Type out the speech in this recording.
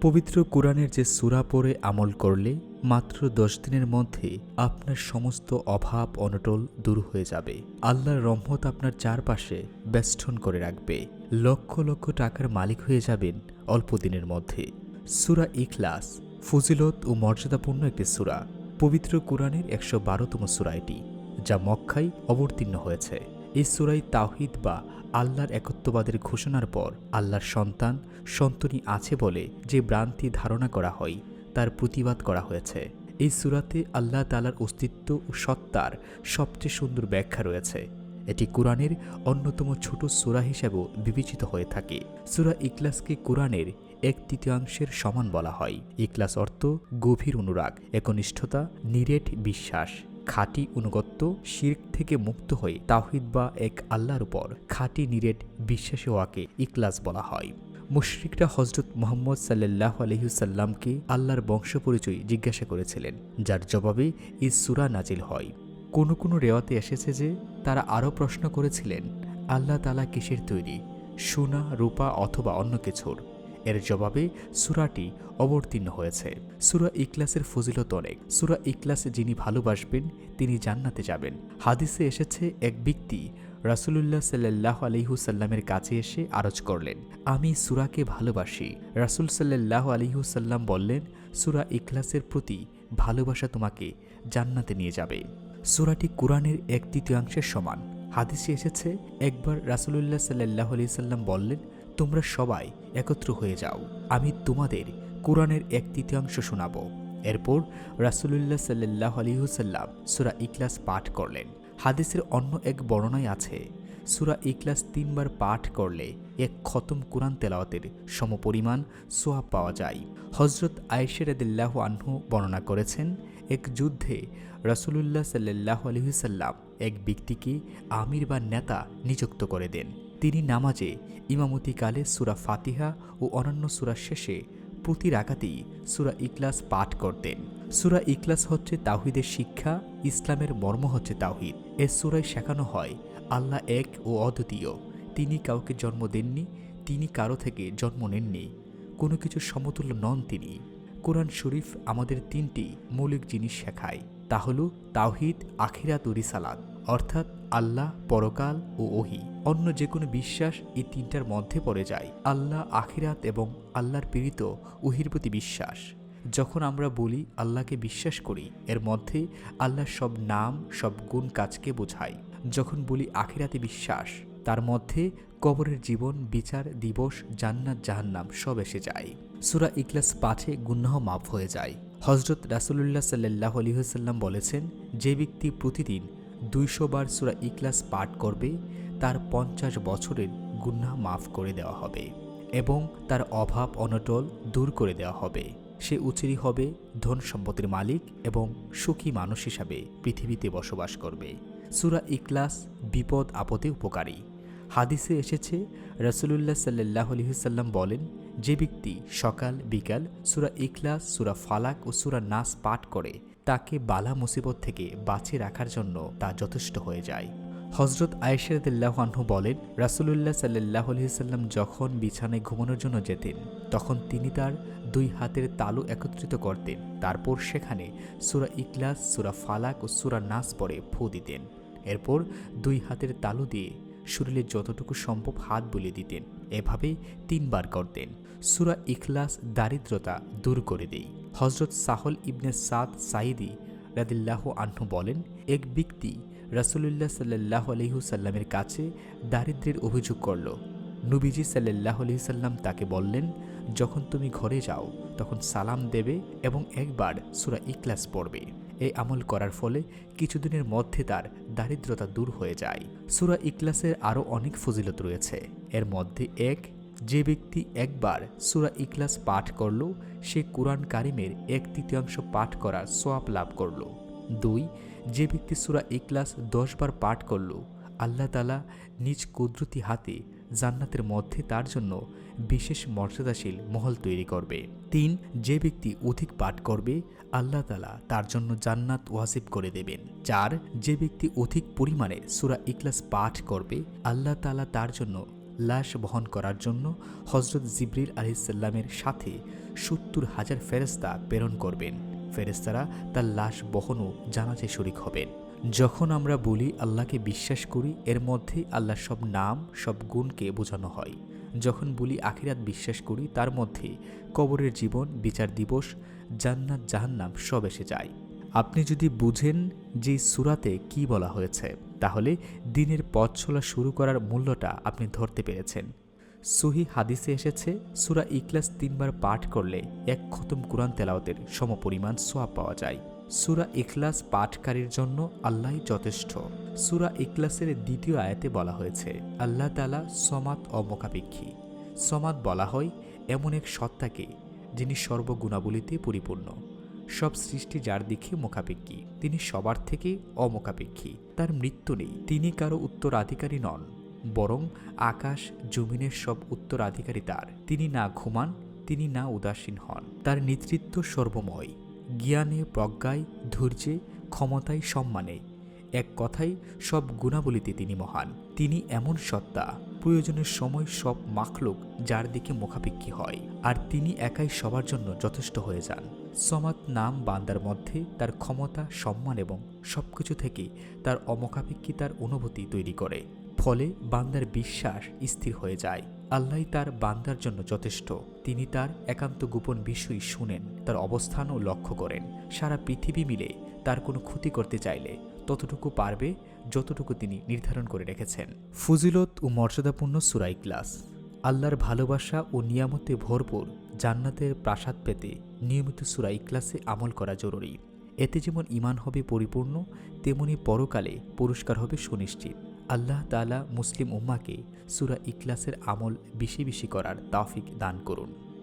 পবিত্র কোরআনের যে সূরা পরে আমল করলে মাত্র দশ দিনের মধ্যে আপনার সমস্ত অভাব, অনটল দূর হয়ে যাবে। আল্লাহর রহমত আপনার চারপাশে বেষ্টন করে রাখবে। লক্ষ লক্ষ টাকার মালিক হয়ে যাবেন অল্প দিনের মধ্যে। সুরা ইখলাস ফজিলত ও মর্যাদাপূর্ণ একটি সুরা। পবিত্র কোরআনের একশো বারোতম সুরা এটি, যা মক্কায় অবতীর্ণ হয়েছে। এই সুরাই তাওহিদ বা আল্লাহর একত্ববাদের ঘোষণার পর আল্লাহর সন্তান সন্তনী আছে বলে যে ভ্রান্তি ধারণা করা হয়, তার প্রতিবাদ করা হয়েছে। এই সুরাতে আল্লাহ তালার অস্তিত্ব ও সত্তার সবচেয়ে সুন্দর ব্যাখ্যা রয়েছে। এটি কোরআনের অন্যতম ছোট সুরা হিসেবেও বিবেচিত হয়ে থাকে। সুরা ইকলাসকে কোরআনের এক তৃতীয়াংশের সমান বলা হয়। ইকলাস অর্থ গভীর অনুরাগ, একনিষ্ঠতা, নিরেট বিশ্বাস। খাঁটি অনুগত্য শির্ক থেকে মুক্ত হয়ে তাহিদ বা এক আল্লাহর উপর খাঁটি নিরেট বিশ্বাসী হওয়াকে ইকলাস বলা হয়। মুশরিকরা হজরত মোহাম্মদ সাল্লাহ আলহিউসাল্লামকে আল্লাহর বংশ পরিচয় জিজ্ঞাসা করেছিলেন, যার জবাবে এই সুরা নাজিল হয়। কোনো কোনো রেওয়াতে এসেছে যে তারা আরও প্রশ্ন করেছিলেন, আল্লাহ তালা কিসের তৈরি, সোনা, রূপা অথবা অন্য কিছুর? এর জবাবে সুরাটি অবতীর্ণ হয়েছে। সুরা ইকলাসের ফজিলত অনেক। সুরা ইকলাস যিনি ভালোবাসবেন, তিনি জান্নাতে যাবেন। হাদিসে এসেছে, এক ব্যক্তি রাসুলুল্লাহ সাল্লাহ আলিহুসাল্লামের কাছে এসে আরজ করলেন, আমি সুরাকে ভালোবাসি। রাসুল সাল্লাহ আলিহুসাল্লাম বললেন, সুরা ইখলাসের প্রতি ভালোবাসা তোমাকে জান্নাতে নিয়ে যাবে। সুরাটি কোরআনের এক তৃতীয়াংশের সমান। হাদিসে এসেছে, একবার রাসুলুল্লাহ সাল্লাহ আলি সাল্লাম বললেন তোমরা সবাই একত্র হয়ে যাও। আমি তোমাদের কোরআনের এক তৃতীয়াংশ শোনাব। এরপর রাসুলুল্লাহ সাল্লাহ আলিহুসাল্লাম সুরা ইকলাস পাঠ করলেন। হাদিসের অন্য এক বর্ণনায় আছে, সুরা ইকলাস তিনবার পাঠ করলে এক খতম কোরআন তেলাওয়াতের সমপরিমাণ সোয়াব পাওয়া যায়। হজরত আয়েশেরাদিল্লাহ আনহু বর্ণনা করেছেন, এক যুদ্ধে রাসুলুল্লাহ সাল্লাহ আলহিসাল্লাম এক ব্যক্তিকে আমির বা নেতা নিযুক্ত করে দেন। তিনি নামাজে ইমামতিকালে সুরা ফাতিহা ও অন্যান্য সুরা শেষে প্রতি রাকাতেই সুরা ইকলাস পাঠ করতেন। সুরা ইকলাস হচ্ছে তাহিদের শিক্ষা, ইসলামের মর্ম হচ্ছে তাহিদ এ সুরায় শেখানো হয়, আল্লাহ এক ও অদ্বিতীয়। তিনি কাউকে জন্ম দেননি, তিনি কারও থেকে জন্ম নেননি। কোনো কিছু সমতুল্য নন তিনি। কোরআন শরীফ আমাদের তিনটি মৌলিক জিনিস শেখায়, তা হল তাওহিদ, আখিরাত ও রিসালাত। অর্থাৎ আল্লাহ, পরকাল ও ওহি, অন্য যে কোনো বিশ্বাস এই তিনটার মধ্যে পড়ে যায়। আল্লাহ আখিরাত এবং আল্লাহর পীড়িত ওহির প্রতি বিশ্বাস। যখন আমরা বলি আল্লাহকে বিশ্বাস করি, এর মধ্যে আল্লাহর সব নাম, সব গুণ কাজকে বোঝায়। যখন বলি আখিরাতে বিশ্বাস, তার মধ্যে কবরের জীবন, বিচার, দিবস, জান্নাত, জাহান্নাম সব এসে যায়। সুরা ইকলাস পাঠে গুন্নাহ মাফ হয়ে যায়। হজরত রাসুলুল্লাহ সাল্লাহ আলহিহাল্লাম বলেছেন, যে ব্যক্তি প্রতিদিন দুইশো বার সুরা ইকলাস পাঠ করবে, তার পঞ্চাশ বছরের গুন্না মাফ করে দেওয়া হবে এবং তার অভাব অনটল দূর করে দেওয়া হবে। সে উচিরি হবে, ধন সম্পত্তির মালিক এবং সুখী মানুষ হিসাবে পৃথিবীতে বসবাস করবে। সুরা ইকলাস বিপদ আপদে উপকারী। হাদিসে এসেছে, রসুলুল্লাহ সাল্লাহ আলহিসাল্লাম বলেন, যে ব্যক্তি সকাল বিকাল সুরা ইকলাস সুরা ফালাক ও সুরা নাস পাঠ করে তাকে বালা মুসিবত থেকে বাঁচিয়ে রাখার জন্য তা যথেষ্ট হয়ে যায়। হজরত আয়েশারদুল্লাহানহু বলেন, রাসুলুল্লাহ সাল্লাহ আলহিসাল্লাম যখন বিছানায় ঘুমানোর জন্য যেতেন, তখন তিনি তার দুই হাতের তালু একত্রিত করতেন। তারপর সেখানে সুরা ইকলাস সুরা ফালাক ও সুরা নাস পরে ফু দিতেন। এরপর দুই হাতের তালু দিয়ে শরীরে যতটুকু সম্ভব হাত বুলিয়ে দিতেন। এভাবে তিনবার করতেন। সুরা ইখলাস দারিদ্রতা দূর করে দেই। হজরত সাহল ইবনে সাদ সাইদি রাদিল্লাহ আহ্ন বলেন, এক ব্যক্তি রাসুলুল্লাহ সাল্লাহ আলহিহুসাল্লামের কাছে দারিদ্রের অভিযোগ করল। নবীজি সাল্লাহ আলহিসাল্লাম তাকে বললেন, যখন তুমি ঘরে যাও, তখন সালাম দেবে এবং একবার সুরা ইকলাস পড়বে। এই আমল করার ফলে কিছুদিনের মধ্যে তার দারিদ্রতা দূর হয়ে যায়। সুরা ইকলাসের আরও অনেক ফজিলত রয়েছে। এর মধ্যে এক, যে ব্যক্তি একবার সুরা ইকলাস পাঠ করল, সে কোরআন কারিমের এক তৃতীয়াংশ পাঠ করার সোয়াব লাভ করল। দুই, যে ব্যক্তি সুরা ইকলাস দশবার পাঠ করল, আল্লাহ তালা নিজ কুদরতি হাতে জান্নাতের মধ্যে তার জন্য বিশেষ মর্যাদাশীল মহল তৈরি করবে। তিন, যে ব্যক্তি অধিক পাঠ করবে, আল্লাহ তালা তার জন্য জান্নাত ওয়াজিব করে দেবেন। চার, যে ব্যক্তি অধিক পরিমাণে সুরা ইকলাস পাঠ করবে, আল্লাহ তালা তার জন্য লাশ বহন করার জন্য হজরত জিবরিল আলিসাল্লামের সাথে সত্তর হাজার ফেরেস্তা প্রেরণ করবেন। ফেরেস্তারা তার লাশ বহনও জানাজে শরিক হবেন। যখন আমরা বলি আল্লাহকে বিশ্বাস করি, এর মধ্যেই আল্লাহর সব নাম, সব গুণকে বোঝানো হয়। যখন বলি আখিরাত বিশ্বাস করি, তার মধ্যে কবরের জীবন, বিচার দিবস, জান্নাত, জাহান্নাম সব এসে যায়। আপনি যদি বুঝেন যে সুরাতে কি বলা হয়েছে, তাহলে দিনের পথ চলা শুরু করার মূল্যটা আপনি ধরতে পেরেছেন। সহি হাদিসে এসেছে, সুরা ইকলাস তিনবার পাঠ করলে এক খতম কোরআন তেলাওতের সমপরিমাণ সোয়াব পাওয়া যায়। সুরা ইখলাস পাঠকারীর জন্য আল্লাহই যথেষ্ট। সুরা ইখলাসের দ্বিতীয় আয়াতে বলা হয়েছে, আল্লাহ তালা সমাত অমোকাপেক্ষী সমাত বলা হয় এমন এক সত্তাকে যিনি সর্বগুণাবলীতে পরিপূর্ণ। সব সৃষ্টি যার দিকে মোকাপেক্ষী তিনি সবার থেকে অমোকাপেক্ষী তার মৃত্যু নেই, তিনি কারও উত্তরাধিকারী নন, বরং আকাশ, জমিনের সব উত্তরাধিকারী তার। তিনি না ঘুমান, তিনি না উদাসীন হন। তার নেতৃত্ব সর্বময়। জ্ঞানে, প্রজ্ঞায়, ধৈর্যে, ক্ষমতায় সম্মানে। এক কথাই সব গুণাবলীতে তিনি মহান। তিনি এমন সত্তা, প্রয়োজনের সময় সব মাখলুক যার দিকে মুখাপেক্ষী হয়। আর তিনি একাই সবার জন্য যথেষ্ট হয়ে যান। সমাত নাম বান্দার মধ্যে তার ক্ষমতা, সম্মান এবং সবকিছু থেকে তার অমুখাপেক্ষিতার অনুভূতি তৈরি করে। ফলে বান্দার বিশ্বাস স্থির হয়ে যায়। আল্লাহ তার বান্দার জন্য যথেষ্ট। তিনি তার একান্ত গোপন বিষয় শুনেন, তার অবস্থানও লক্ষ্য করেন। সারা পৃথিবী মিলে তার কোনো ক্ষতি করতে চাইলে ততটুকু পারবে যতটুকু তিনি নির্ধারণ করে রেখেছেন। ফজিলত ও মর্যাদাপূর্ণ সুরাই ক্লাস আল্লাহর ভালোবাসা ও নিয়ামতে ভরপুর জান্নাতের প্রাসাদ পেতে নিয়মিত সুরা ইকলাসে আমল করা জরুরি। এতে যেমন ইমান হবে পরিপূর্ণ, তেমনি পরকালে পুরস্কার হবে সুনিশ্চিত। আল্লাহ তালা মুসলিম উম্মাকে সুরা ইকলাসের আমল বেশি বেশি করার তাফিক দান করুন।